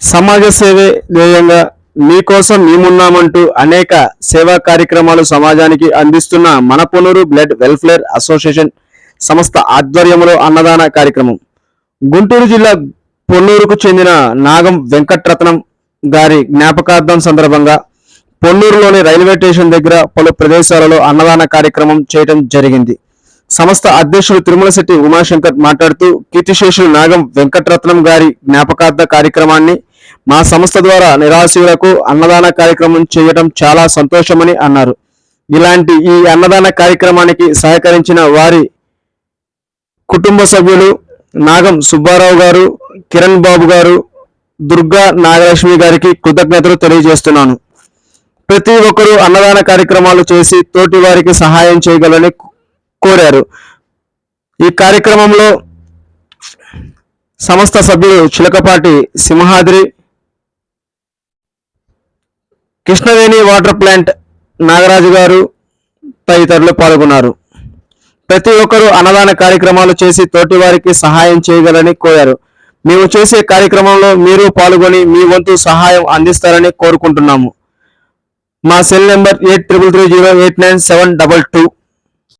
సమాజ సేవే ధ్యేయంగా మీకోసం మేమున్నామంటూ అనేక సేవా కార్యక్రమాలు సమాజానికి అందిస్తున్న మన పొన్నూరు బ్లడ్ వెల్ఫేర్ అసోసియేషన్ సంస్థ ఆధ్వర్యంలో అన్నదాన కార్యక్రమం. గుంటూరు జిల్లా పొన్నూరుకు చెందిన నాగం వెంకట్రత్నం గారి జ్ఞాపకార్థం సందర్భంగా పొన్నూరులోని రైల్వే స్టేషన్ దగ్గర పలు ప్రదేశాలలో అన్నదాన కార్యక్రమం చేయడం జరిగింది. సంస్థ అధ్యక్షుడు తిరుమలశెట్టి ఉమాశంకర్ మాట్లాడుతూ కీర్తిశేషులు నాగం వెంకటరత్నం గారి జ్ఞాపకార్థ కార్యక్రమాన్ని మా సంస్థ ద్వారా నిరాశీయులకు అన్నదాన కార్యక్రమం చేయడం చాలా సంతోషమని అన్నారు. ఇలాంటి ఈ అన్నదాన కార్యక్రమానికి సహకరించిన వారి కుటుంబ సభ్యులు నాగం సుబ్బారావు గారు కిరణ్ బాబు గారు దుర్గా నాగలక్ష్మి గారికి కృతజ్ఞతలు తెలియజేస్తున్నాను. ప్రతి ఒక్కరూ అన్నదాన కార్యక్రమాలు చేసి తోటి వారికి సహాయం చేయగలని కోరారు. ఈ కార్యక్రమంలో సంస్థ సభ్యులు చిలకపాటి సింహాద్రి కృష్ణవేణి వాటర్ ప్లాంట్ నాగరాజు గారు తదితరులు పాల్గొన్నారు. ప్రతి ఒక్కరూ అన్నదాన కార్యక్రమాలు చేసి తోటివారికి సహాయం చేయగలని కోరారు. మేము చేసే కార్యక్రమంలో మీరు పాల్గొని మీ వంతు సహాయం అందిస్తారని కోరుకుంటున్నాము. మా cell number eight triple three zero eight nine seven double two.